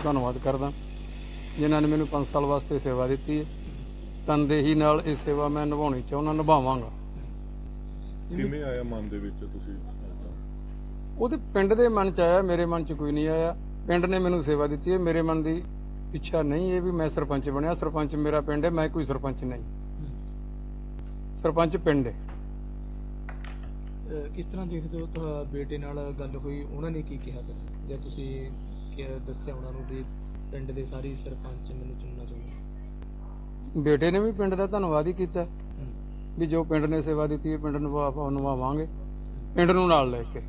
ਬਹੁਤ ਧੰਨਵਾਦ ਕਰਦਾ। ਜਿਨ੍ਹਾਂ ਨੇ ਮੈਨੂੰ 5 ਸਾਲ ਵਾਸਤੇ ਸੇਵਾ ਦਿੱਤੀ ਹੈ। ਤਨਦੇਹੀ ਨਾਲ ਇਹ ਸੇਵਾ ਮੈਂ ਨਿਭਾਉਣੀ ਚਾਹੁੰਦਾ ਨਿਭਾਵਾਂਗਾ। ਕਿਵੇਂ ਆਇਆ ਮਨ ਦੇ ਵਿੱਚ ਤੁਸੀਂ ਉਹਦੇ ਪਿੰਡ ਦੇ ਮਨ ਚ ਆਇਆ ਮੇਰੇ ਮਨ ਚ ਕੋਈ ਨਹੀਂ ਆਇਆ। ਪਿੰਡ ਨੇ ਮੈਨੂੰ ਸੇਵਾ ਦਿੱਤੀ ਹੈ। ਮੇਰੇ ਮਨ ਦੀ ਇੱਛਾ ਨਹੀਂ ਹੈ ਵੀ ਮੈਂ ਸਰਪੰਚ ਬਣਿਆ। ਸਰਪੰਚ ਮੇਰਾ ਪਿੰਡ ਹੈ ਮੈਂ ਕੋਈ ਸਰਪੰਚ ਨਹੀਂ। ਸਰਪੰਚ ਪਿੰਡ ਹੈ। ਕਿਸ ਤਰ੍ਹਾਂ ਦੇਖਦੇ ਹੋ ਤੁਹਾਡੇ ਬੇਟੇ ਨਾਲ ਗੱਲ ਹੋਈ? ਉਹਨਾਂ ਨੇ ਕੀ ਕਿਹਾ ਜਾਂ ਤੁਸੀਂ ਦੱਸਿਆ ਉਹਨਾਂ ਨੂੰ ਵੀ ਪਿੰਡ ਦੇ ਸਾਰੀ ਸਰਪੰਚ ਮੈਨੂੰ ਚੁਣਨਾ ਚਾਹੁੰਦੇ ਬੇਟੇ ਨੇ ਵੀ ਪਿੰਡ ਦਾ ਧੰਨਵਾਦ ਹੀ ਕੀਤਾ। ਵੀ ਜੋ ਪਿੰਡ ਨੇ ਸੇਵਾ ਦਿੱਤੀ ਹੈ ਪਿੰਡ ਨੂੰ ਆਪਾਂ ਨਿਭਾਵਾਂਗੇ ਪਿੰਡ ਨੂੰ ਨਾਲ ਲੈ ਕੇ।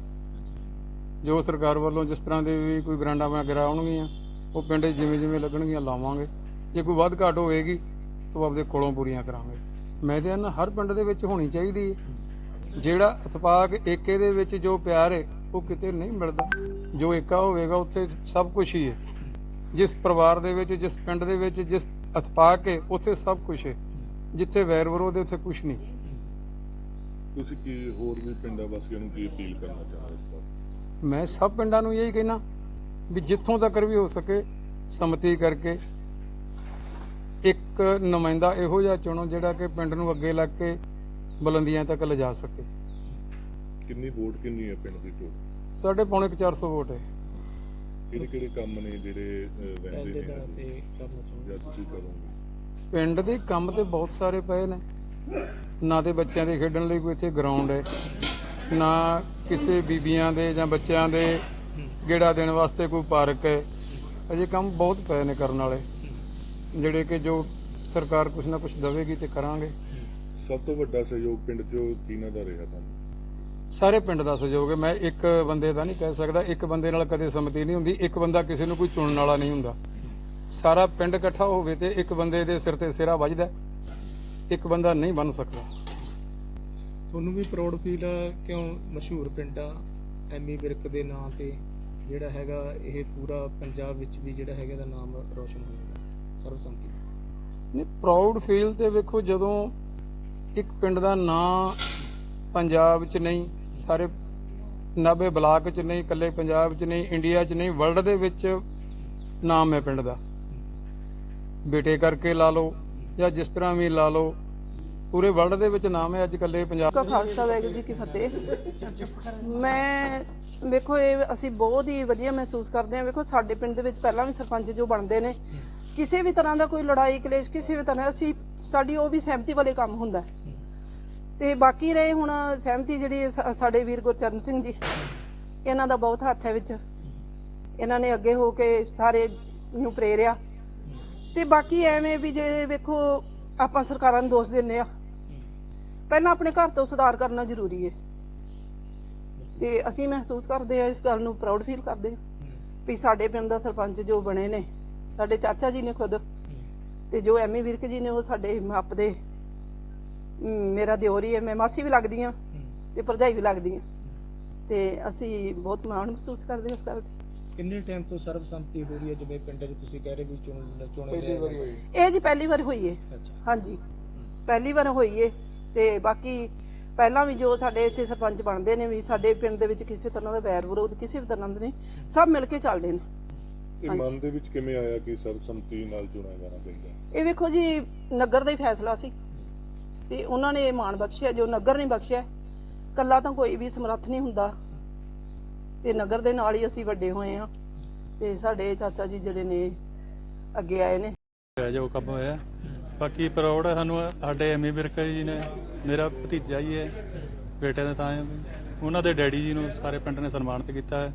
ਜੋ ਸਰਕਾਰ ਵੱਲੋਂ ਜਿਸ ਤਰ੍ਹਾਂ ਦੇ ਵੀ ਕੋਈ ਗ੍ਰਾਂਟਾਂ ਵਗੈਰਾ ਆਉਣਗੀਆਂ ਉਹ ਪਿੰਡ ਜਿਵੇਂ ਜਿਵੇਂ ਲੱਗਣਗੀਆਂ ਲਾਵਾਂਗੇ। ਜੇ ਕੋਈ ਵੱਧ ਘਾਟ ਹੋਏਗੀ ਤਾਂ ਆਪਦੇ ਕੋਲੋਂ ਪੂਰੀਆਂ ਕਰਾਂਗੇ। ਮੈਂ ਤੇ ਹਰ ਪਿੰਡ ਦੇ ਵਿੱਚ ਹੋਣੀ ਚਾਹੀਦੀ ਹੈ। ਜਿਹੜਾ ਇਤਫਾਕ ਏਕੇ ਦੇ ਵਿੱਚ ਜੋ ਪਿਆਰ ਹੈ ਉਹ ਕਿਤੇ ਨਹੀਂ ਮਿਲਦਾ। ਜੋ ਏਕਾ ਹੋਵੇਗਾ ਉੱਥੇ ਸਭ ਕੁਝ ਹੀ ਹੈ। ਜਿਸ ਪਰਿਵਾਰ ਦੇ ਵਿੱਚ ਜਿਸ ਪਿੰਡ ਦੇ ਵਿੱਚ ਜਿਸ ਇਤਫਾਕ ਹੈ ਉੱਥੇ ਸਭ ਕੁਝ ਹੈ। ਜਿੱਥੇ ਵੈਰ ਵਿਰੋਧ ਹੈ ਉੱਥੇ ਕੁਝ ਨਹੀਂ। ਤੁਸੀਂ ਕੀ ਹੋਰ ਵੀ ਪਿੰਡਾਂ ਵਾਸੀਆਂ ਨੂੰ ਕੀ ਅਪੀਲ ਕਰਨਾ ਚਾਹੁੰਦੇ ਇਸ ਵਾਰ ਮੈਂ ਸਭ ਪਿੰਡਾਂ ਨੂੰ ਇਹੀ ਕਹਿਣਾ ਵੀ ਜਿੱਥੋਂ ਤੱਕ ਵੀ ਹੋ ਸਕੇ ਸੰਮਤੀ ਕਰਕੇ ਇੱਕ ਨੁਮਾਇੰਦਾ ਇਹੋ ਜਿਹਾ ਚੁਣੋ ਜਿਹੜਾ ਕਿ ਪਿੰਡ ਨੂੰ ਅੱਗੇ ਲੱਗ ਕੇ ਬੁਲੰਦੀਆਂ ਤੱਕ ਲਿਜਾ ਸਕੇ। ਕਿੰਨੀ ਵੋਟ ਕਿੰਨੀ ਹੈ ਪਿੰਡ ਦੀ ਟੋਟਲ ਸਾਡੇ ਪੌਣੇ ਕੁ 400 ਵੋਟ ਹੈ। ਕਿਹੜੇ ਕਿਹੜੇ ਕੰਮ ਨੇ ਜਿਹੜੇ ਅਹ, ਪਹਿਲੇ ਰਹਿੰਦੇ ਦਾ ਨੇ? ਤੇ ਕਰਨਾ ਚਾਹੁੰਦੇ ਜਾਂ ਤੁਸੀਂ ਕਰੋਗੇ? ਪਿੰਡ ਦੇ ਕੰਮ ਤੇ ਬਹੁਤ ਸਾਰੇ ਪਏ ਨੇ। ਨਾ ਤੇ ਬੱਚਿਆਂ ਦੇ ਖੇਡਣ ਲਈ ਕੋਈ ਇੱਥੇ ਗਰਾਊਂਡ ਹੈ। ਨਾ ਕਿਸੇ ਬੀਬੀਆਂ ਦੇ ਜਾਂ ਬੱਚਿਆਂ ਦੇ ਗੇੜਾ ਦੇਣ ਵਾਸਤੇ ਕੋਈ ਪਾਰਕ ਹੈ। ਅਜੇ ਕੰਮ ਬਹੁਤ ਪਏ ਨੇ ਕਰਨ ਵਾਲੇ। ਜਿਹੜੇ ਕਿ ਜੋ ਸਰਕਾਰ ਕੁਝ ਨਾ ਕੁਝ ਦੇਵੇਗੀ ਤੇ ਕਰਾਂਗੇ। ਸਭ ਤੋਂ ਵੱਡਾ ਸਹਿਯੋਗ ਪਿੰਡ 'ਚੋਂ ਕਿਹਨਾਂ ਦਾ ਰਿਹਾ ਤੁਹਾਨੂੰ? ਸਾਰੇ ਪਿੰਡ ਦਾ ਸਹਿਯੋਗ ਹੈ। ਮੈਂ ਇੱਕ ਬੰਦੇ ਦਾ ਨਹੀਂ ਕਹਿ ਸਕਦਾ। ਇੱਕ ਬੰਦੇ ਨਾਲ ਕਦੇ ਸੰਮਤੀ ਨਹੀਂ ਹੁੰਦੀ। ਇੱਕ ਬੰਦਾ ਕਿਸੇ ਨੂੰ ਕੋਈ ਚੁਣਨ ਵਾਲਾ ਨਹੀਂ ਹੁੰਦਾ। ਸਾਰਾ ਪਿੰਡ ਇਕੱਠਾ ਹੋਵੇ ਤੇ ਇੱਕ ਬੰਦੇ ਦੇ ਸਿਰ ਤੇ ਸਿਰਾ ਵੱਜਦਾ। ਇੱਕ ਬੰਦਾ ਨਹੀਂ ਬਣ ਸਕਦਾ। ਤੁਹਾਨੂੰ ਵੀ ਪ੍ਰਾਊਡ ਫੀਲ ਆ? ਕਿਉਂ ਮਸ਼ਹੂਰ ਪਿੰਡ ਆ? ਐਮੀ ਵਿਰਕ ਦੇ ਨਾਂ ਤੇ ਜਿਹੜਾ ਹੈਗਾ ਇਹ ਪੂਰਾ ਪੰਜਾਬ ਵਿੱਚ ਵੀ ਜਿਹੜਾ ਹੈਗਾ ਦਾ ਨਾਮ ਰੋਸ਼ਨ ਹੋਏਗਾ ਸਰਬਸੰਮਤੀ। ਨਹੀਂ ਪ੍ਰਾਊਡ ਫੀਲ ਤੇ ਵੇਖੋ ਜਦੋਂ ਇੱਕ ਪਿੰਡ ਦਾ ਨਾਂ ਪੰਜਾਬ 'ਚ ਨਹੀਂ ਸਾਰੇ ਨਾਭੇ ਬਲਾਕ 'ਚ ਨਹੀਂ, ਇਕੱਲੇ ਪੰਜਾਬ 'ਚ ਨਹੀਂ, ਇੰਡੀਆ 'ਚ ਨਹੀਂ, ਵਰਲਡ ਦੇ ਵਿੱਚ ਨਾਮ ਹੈ ਪਿੰਡ ਦਾ। ਬੇਟੇ ਕਰਕੇ ਲਾ ਲਓ ਜਾਂ ਜਿਸ ਤਰ੍ਹਾਂ ਵੀ ਲਾ ਲਓ, ਪੂਰੇ ਵਰਲਡ ਦੇ ਵਿੱਚ ਨਾਮ ਹੈ, ਅੱਜ ਇਕੱਲੇ ਪੰਜਾਬ ਕਾ ਖਾਲਸਾ, ਵਾਹਿਗੁਰੂ ਜੀ ਕੀ ਫਤਿਹ। ਮੈਂ, ਵੇਖੋ, ਇਹ ਅਸੀਂ ਬਹੁਤ ਹੀ ਵਧੀਆ ਮਹਿਸੂਸ ਕਰਦੇ ਹਾਂ। ਵੇਖੋ, ਸਾਡੇ ਪਿੰਡ ਦੇ ਵਿੱਚ ਪਹਿਲਾਂ ਵੀ ਸਰਪੰਚ ਜੋ ਬਣਦੇ ਨੇ, ਕਿਸੇ ਵੀ ਤਰ੍ਹਾਂ ਦਾ ਕੋਈ ਲੜਾਈ, ਕਲੇਸ਼, ਕਿਸੇ ਵੀ ਤਰ੍ਹਾਂ ਅਸੀਂ, ਸਾਡੀ ਉਹ ਵੀ ਸਹਿਮਤੀ ਵਾਲੇ ਕੰਮ ਹੁੰਦਾ। ਤੇ ਬਾਕੀ ਰਹੇ ਹੁਣ ਸਹਿਮਤੀ ਜਿਹੜੀ ਸਾ- ਸਾਡੇ ਵੀਰ ਗੁਰਚਰਨ ਸਿੰਘ ਜੀ। ਇਹਨਾਂ ਦਾ ਬਹੁਤ ਹੱਥ ਹੈ ਵਿੱਚ। ਇਹਨਾਂ ਨੇ ਅੱਗੇ ਹੋ ਕੇ ਸਾਰੇ ਨੂੰ ਪ੍ਰੇਰਿਆ। ਤੇ ਬਾਕੀ ਐਵੇਂ ਵੀ ਜੇ ਵੇਖੋ, ਆਪਾਂ ਸਰਕਾਰਾਂ ਨੂੰ ਦੋਸ਼ ਦਿੰਨੇ ਆ। ਪਹਿਲਾਂ ਆਪਣੇ ਘਰ ਤੋਂ ਸੁਧਾਰ ਕਰਨਾ ਜ਼ਰੂਰੀ ਹੈ ਤੇ ਅਸੀਂ ਮਹਿਸੂਸ ਕਰਦੇ ਆ, ਇਸ ਗੱਲ ਨੂੰ ਪ੍ਰਾਊਡ ਫੀਲ ਕਰਦੇ ਹਾਂ ਵੀ ਸਾਡੇ ਪਿੰਡ ਦਾ ਸਰਪੰਚ ਜੋ ਬਣੇ ਨੇ, ਸਾਡੇ ਚਾਚਾ ਜੀ ਨੇ ਖੁਦ ਤੇ ਜੋ ਐਮੀ ਵਿਰਕ ਜੀ ਨੇ ਉਹ ਸਾਡੇ ਮਾਪ ਦੇ ਮੇਰਾ ਦਿਓਰ ਹੀ ਮੈਂ ਮਾਸੀ ਵੀ ਲੱਗਦੀ ਆ ਤੇ ਭਰਜਾਈ ਵੀ ਲੱਗਦੀ ਆ ਤੇ ਅਸੀਂ ਬਹੁਤ ਮਾਣ ਮਹਿਸੂਸ ਕਰਦੇ ਹਾਂ ਇਸ ਗੱਲ ਤੇ। ਕਿੰਨੇ ਟਾਈਮ ਤੋਂ ਸਰਬਸੰਮਤੀ ਹੋ ਰਹੀ ਹੈ ਜਿਵੇਂ ਪਿੰਡ 'ਚ ਤੁਸੀਂ ਕਹਿ ਰਹੇ ਵੀ ਚੁਣ ਚੁਣੇ ਪਹਿਲੀ ਵਾਰੀ ਹੋਈ। ਇਹ ਜੀ ਪਹਿਲੀ ਵਾਰ ਹੋਈ ਹੈ। ਅੱਛਾ। ਹਾਂਜੀ। ਪਹਿਲੀ ਵਾਰ ਹੋਈ ਏ ਤੇ ਬਾਕੀ ਪਹਿਲਾਂ ਵੀ ਜੋ ਸਾਡੇ ਇੱਥੇ ਸਰਪੰਚ ਬਣਦੇ ਨੇ ਵੀ ਸਾਡੇ ਪਿੰਡ ਦੇ ਵਿੱਚ ਕਿਸੇ ਤਰ੍ਹਾਂ ਦਾ ਵੈਰ ਵਿਰੋਧ ਕਿਸੇ ਵੀ ਤਰ੍ਹਾਂ ਦਾ ਨਹੀਂ ਸਭ ਮਿਲ ਕੇ ਚੱਲਦੇ ਨੇ। ਇਹ। ਮਨ ਦੇ ਵਿੱਚ ਕਿਵੇਂ ਆਇਆ ਕਿ ਸਰਬਸੰਮਤੀ ਨਾਲ ਚੁਣਿਆ ਜਾਣਾ ਚਾਹੀਦਾ? ਇਹ ਵੇਖੋ ਜੀ ਨਗਰ ਦਾ ਹੀ ਫੈਸਲਾ ਸੀ। ਤੇ ਉਹਨਾਂ ਨੇ ਇਹ ਮਾਣ ਬਖਸ਼ਿਆ, ਜੋ ਨਗਰ ਨੇ ਬਖਸ਼ਿਆ ਕੱਲਾ ਤਾਂ ਕੋਈ ਵੀ ਸਮਰੱਥ ਨਹੀਂ ਹੁੰਦਾ। ਤੇ ਨਗਰ ਦੇ ਨਾਲ ਹੀ ਅਸੀਂ ਵੱਡੇ ਹੋਏ ਆ ਤੇ ਸਾਡੇ ਚਾਚਾ ਜੀ ਜਿਹੜੇ ਨੇ, ਅੱਗੇ ਆਏ ਨੇ। ਜੋ ਕੰਮ ਹੋਇਆ। ਬਾਕੀ ਪ੍ਰਾਊਡ ਹੈ ਸਾਨੂੰ, ਸਾਡੇ ਐਮੀ ਵਿਰਕ ਜੀ ਨੇ, ਮੇਰਾ ਭਤੀਜਾ ਹੀ ਹੈ, ਬੇਟੇ ਦੇ ਤਾਂ ਉਹਨਾਂ ਦੇ ਡੈਡੀ ਜੀ ਨੂੰ ਸਾਰੇ ਪਿੰਡ ਨੇ ਸਨਮਾਨਿਤ ਕੀਤਾ ਹੈ।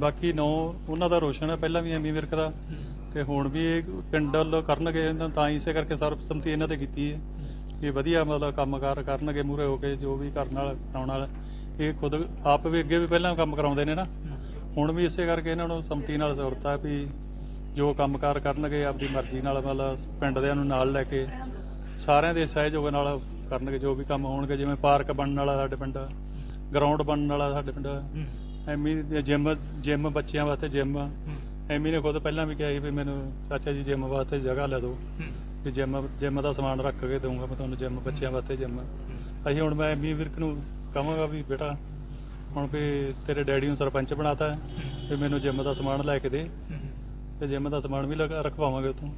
ਬਾਕੀ ਨੌ, ਉਹਨਾਂ ਦਾ ਰੋਸ਼ਨ ਹੈ, ਪਹਿਲਾਂ ਵੀ ਐਮੀ ਵਿਰਕ ਦਾ। ਤੇ ਹੁਣ ਵੀ ਇਹ ਪਿੰਡ ਵੱਲੋਂ ਕਰਨਗੇ, ਤਾਂ ਹੀ ਇਸੇ ਕਰਕੇ ਸਰਬਸੰਮਤੀ ਇਹਨਾਂ ਤੇ ਕੀਤੀ ਹੈ। ਕਿ ਵਧੀਆ ਮਤਲਬ ਕੰਮਕਾਰ ਕਰਨਗੇ ਮੂਰੇ ਹੋ ਕੇ, ਜੋ ਵੀ ਕਰਨ ਵਾਲਾ, ਕਰਾਉਣ ਵਾਲਾ। ਇਹ ਖੁਦ ਆਪ ਵੀ ਅੱਗੇ ਵੀ ਪਹਿਲਾਂ ਕੰਮ ਕਰਾਉਂਦੇ ਨੇ ਨਾ। ਹੁਣ ਵੀ ਇਸੇ ਕਰਕੇ ਇਹਨਾਂ ਨੂੰ ਸੰਮਤੀ ਨਾਲ ਜ਼ਰੂਰਤ ਵੀ ਜੋ ਕੰਮਕਾਰ ਕਰਨਗੇ, ਆਪਦੀ ਮਰਜ਼ੀ ਨਾਲ ਮਤਲਬ ਪਿੰਡ ਦਿਆਂ ਨੂੰ ਨਾਲ ਲੈ ਕੇ, ਸਾਰਿਆਂ ਦੇ ਸਹਿਯੋਗ ਨਾਲ ਕਰਨਗੇ, ਜੋ ਵੀ ਕੰਮ ਹੋਣਗੇ, ਜਿਵੇਂ ਪਾਰਕ ਬਣਨ ਵਾਲਾ ਸਾਡੇ ਪਿੰਡ, ਗਰਾਊਂਡ ਬਣਨ ਵਾਲਾ ਸਾਡੇ ਪਿੰਡ। ਐਮੀ ਜਿਮ ਜਿਮ ਬੱਚਿਆਂ ਵਾਸਤੇ ਜਿਮ। ਐਮੀ ਨੇ ਖੁਦ ਪਹਿਲਾਂ ਵੀ ਕਿਹਾ ਸੀ ਵੀ ਮੈਨੂੰ ਚਾਚਾ ਜੀ ਜਿਮ ਵਾਸਤੇ ਜਗ੍ਹਾ ਲੈ ਦਿਓ। ਵੀ ਜਿਮ ਜਿਮ ਦਾ ਸਮਾਨ ਰੱਖ ਕੇ ਦਊਂਗਾ, ਮੈਂ ਤੁਹਾਨੂੰ ਜਿਮ, ਬੱਚਿਆਂ ਵਾਸਤੇ ਜਿਮ। ਅਸੀਂ ਹੁਣ ਮੈਂ ਐਮੀ ਵਿਰਕ ਨੂੰ ਕਹਾਂਗਾ ਵੀ ਬੇਟਾ, ਹੁਣ ਵੀ ਤੇਰੇ ਡੈਡੀ ਨੂੰ ਸਰਪੰਚ ਬਣਾਤਾ ਵੀ ਮੈਨੂੰ ਜਿਮ ਦਾ ਸਮਾਨ ਲੈ ਕੇ ਦੇ। ਤੇ ਜਿਮ ਦਾ ਸਮਾਨ ਵੀ ਲਗਾ, ਰਖਵਾਵਾਂਗੇ ਉੱਥੋਂ।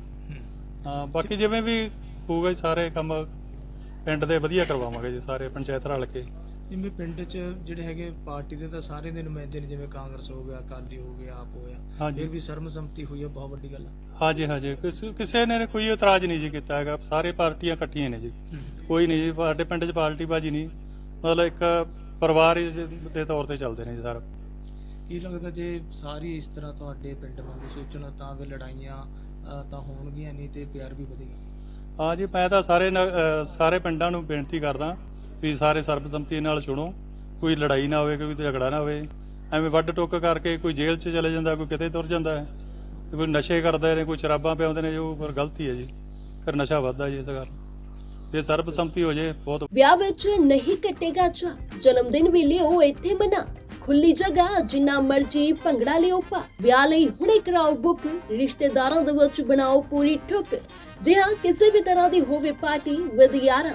ਹਾਂ, ਬਾਕੀ ਜਿਵੇਂ ਵੀ ਹੋਊਗਾ ਜੀ, ਸਾਰੇ ਕੰਮ ਪਿੰਡ ਦੇ ਵਧੀਆ ਕਰਵਾਵਾਂਗੇ ਜੀ, ਸਾਰੇ ਪੰਚਾਇਤ ਰਲ ਕੇ। ਜਿਵੇਂ ਪਿੰਡ 'ਚ ਜਿਹੜੇ ਹੈਗੇ ਪਾਰਟੀ ਦੇ ਤਾਂ ਸਾਰੇ ਦੇ ਨੁਮਾਇੰਦੇ ਨੇ ਜਿਵੇਂ ਕਾਂਗਰਸ ਹੋ ਗਿਆ ਅਕਾਲੀ ਹੋ ਗਿਆ ਆਪ ਹੋਇਆ ਹਾਂਜੀ। ਫਿਰ ਵੀ ਸਰਬਸੰਮਤੀ ਹੋਈ ਹੈ ਬਹੁਤ ਵੱਡੀ ਗੱਲ ਹੈ ਹਾਂਜੀ ਹਾਂਜੀ। ਕਿਸ- ਕਿਸੇ ਨੇ ਕੋਈ ਇਤਰਾਜ਼ ਨਹੀਂ ਜੀ ਕੀਤਾ ਹੈਗਾ। ਸਾਰੇ ਪਾਰਟੀਆਂ ਇਕੱਠੀਆਂ ਨੇ ਜੀ। ਕੋਈ ਨਹੀਂ ਜੀ ਸਾਡੇ ਪਿੰਡ 'ਚ ਪਾਰਟੀ ਬਾਜੀ ਨਹੀਂ। ਮਤਲਬ ਇੱਕ ਪਰਿਵਾਰ ਹੀ ਦੇ ਤੌਰ ਤੇ ਚੱਲਦੇ ਨੇ ਜੀ ਸਾਰਾ। ਕੀ ਲੱਗਦਾ ਜੇ ਸਾਰੀ ਇਸ ਤਰ੍ਹਾਂ ਤੁਹਾਡੇ ਪਿੰਡ ਵਾਂਗੂ ਸੋਚਣਾ ਤਾਂ ਵੀ ਲੜਾਈਆਂ ਤਾਂ ਹੋਣਗੀਆਂ ਨਹੀਂ ਤੇ ਪਿਆਰ ਵੀ ਵਧੇਗਾ। ਹਾਂ ਜੀ ਮੈਂ ਤਾਂ ਸਾਰੇ ਨ- ਅਹ ਸਾਰੇ ਪਿੰਡਾਂ ਨੂੰ ਬੇਨਤੀ ਕਰਦਾ ਵੀ ਸਾਰੇ ਸਰਬਸੰਮਤੀ ਨਾਲ ਚੁਣੋ ਕੋਈ ਲੜਾਈ ਨਾ ਹੋਵੇ, ਕੋਈ ਝਗੜਾ ਨਾ ਹੋਵੇ। ਐਵੇਂ ਵੱਡ ਟੁੱਕ ਕਰਕੇ ਕੋਈ ਜੇਲ੍ਹ 'ਚ ਚਲੇ ਜਾਂਦਾ, ਕੋਈ ਕਿਤੇ ਤੁਰ ਜਾਂਦਾ ਹੈ, ਤੇ ਕੋਈ ਨਸ਼ੇ ਕਰਦੇ ਨੇ ਕੋਈ ਸ਼ਰਾਬਾਂ ਪਿਆਉਂਦੇ ਨੇ, ਜੋ ਪਰ ਗਲਤੀ ਹੈ ਜੀ। ਫਿਰ ਨਸ਼ਾ ਵੱਧਦਾ ਜੀ ਇਸ ਕਾਰਨ। ਜੇ ਸਰਬਸੰਮਤੀ ਹੋ ਜੇ, ਬਹੁਤ ਵਿਆਹ ਵਿੱਚ ਨਹੀਂ ਕੱਟੇਗਾ ਚਾ ਜਨਮ ਦਿਨ ਵੀ ਲਿਓ ਇੱਥੇ ਮਨਾ। ਖੁੱਲੀ ਜਗ੍ਹਾ, ਜਿੰਨਾ ਮਰਜ਼ੀ ਭੰਗੜਾ ਲਿਓ ਪਾ। ਵਿਆਹ ਲਈ ਹੁਣੇ ਕਰਾਓ ਬੁੱਕ, ਰਿਸ਼ਤੇਦਾਰਾਂ ਦੇ ਵਿੱਚ ਬਣਾਓ ਪੂਰੀ ਠੁੱਕ। ਜੇ ਹਾਂ, ਕਿਸੇ ਵੀ ਤਰ੍ਹਾਂ ਦੀ ਹੋਵੇ ਪਾਰਟੀ ਵਿਦ ਯਾਰਾਂ